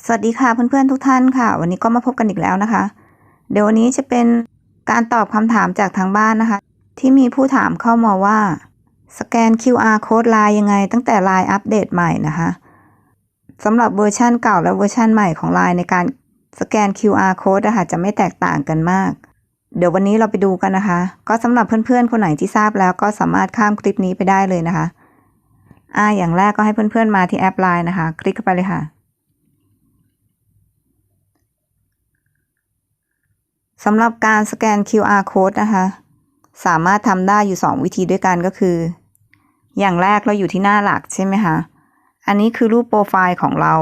สวัสดีค่ะเพื่อนๆทุกท่านค่ะ วันนี้ก็มาพบกันอีกแล้วนะคะ เดี๋ยววันนี้จะเป็นการตอบคำถามจากทางบ้านนะคะ ที่มีผู้ถามเข้ามาว่า สแกน QR code ไลน์ยังไง ตั้งแต่ไลน์อัปเดตใหม่นะคะสำหรับเวอร์ชันเก่าและเวอร์ชันใหม่ของไลน์ในการสแกน QR code นะคะจะไม่แตกต่างกันมาก เดี๋ยววันนี้เราไปดูกันนะคะ ก็สำหรับเพื่อนๆ คนไหนที่ทราบแล้วก็สามารถข้ามคลิปนี้ไปได้เลยนะคะอ่าอย่างแรกก็ให้เพื่อนๆมาที่แอปไลน์นะคะ คลิกเข้าไปเลยค่ะ สำหรับการสแกน QR code นะคะ สามารถทำได้อยู่ 2 วิธีด้วยกันก็คือ อย่างแรกเราอยู่ที่หน้าหลักใช่ไหมคะ อันนี้คือรูปโปรไฟล์ของเรา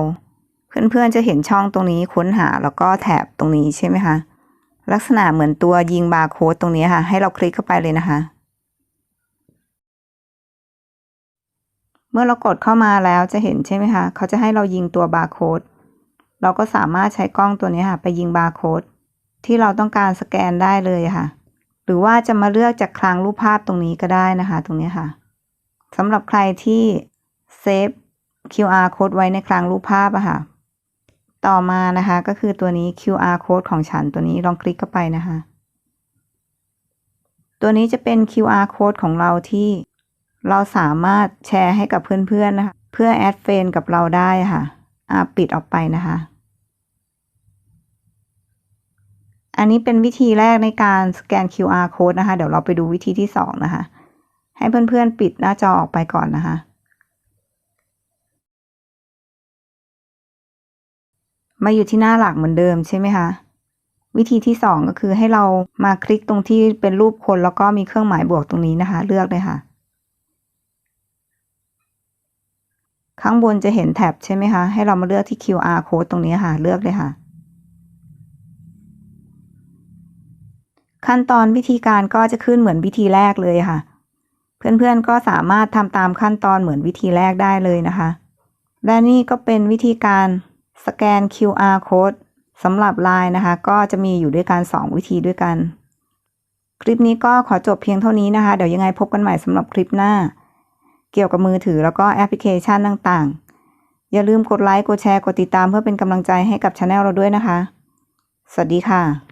เพื่อนๆจะเห็นช่องตรงนี้ค้นหาแล้วก็แถบตรงนี้ใช่ไหมคะ ลักษณะเหมือนตัวยิงบาร์โค้ดตรงนี้ค่ะ ให้เราคลิกเข้าไปเลยนะคะ เมื่อเรากดเข้ามาแล้วจะเห็นใช่ไหมคะ เขาจะให้เรายิงตัวบาร์โค้ด เราก็สามารถใช้กล้องตัวนี้ค่ะ ไปยิงบาร์โค้ด ที่เราต้องการสแกนได้เลยค่ะ หรือว่าจะมาเลือกจากคลังรูปภาพตรงนี้ก็ได้นะคะ ตรงนี้ค่ะสำหรับใครที่เซฟ QR code ไว้ในคลังรูปภาพอะค่ะ ต่อมานะคะก็คือตัวนี้ QR code ของฉันตัวนี้ลองคลิกเข้าไปนะคะ ตัวนี้จะเป็น QR code ของเราที่เราสามารถแชร์ให้กับเพื่อนๆนะคะ เพื่อแอดเฟนกับเราได้ค่ะ อ่าปิดออกไปนะคะ อันนี้เป็นวิธีแรกในการสแกน QR code นะคะ เดี๋ยวเราไปดูวิธีที่สองนะคะ ให้เพื่อนๆปิดหน้าจอออกไปก่อนนะคะ มาอยู่ที่หน้าหลักเหมือนเดิมใช่ไหมคะวิธีที่สองก็คือให้เรามาคลิกตรงที่เป็นรูปคนแล้วก็มีเครื่องหมายบวกตรงนี้นะคะ เลือกเลยค่ะ ข้างบนจะเห็นแท็บใช่ไหมคะ ให้เรามาเลือกที่ QR code ตรงนี้ค่ะ เลือกเลยค่ะ ขั้นตอนวิธีการก็จะขึ้นเหมือนวิธีแรกเลยค่ะ เพื่อนๆก็สามารถทำตามขั้นตอนเหมือนวิธีแรกได้เลยนะคะ และนี่ก็เป็นวิธีการสแกน QR code สำหรับ Line นะคะ ก็จะมีอยู่ด้วยกัน 2 วิธีด้วยกัน คลิปนี้ก็ขอจบเพียงเท่านี้นะคะ เดี๋ยวยังไงพบกันใหม่สำหรับคลิปหน้า เกี่ยวกับมือถือแล้วก็แอปพลิเคชันต่างๆ อย่าลืมกดไลค์ กดแชร์ กดติดตามเพื่อเป็นกำลังใจให้กับช anel เราด้วยนะคะ สวัสดีค่ะ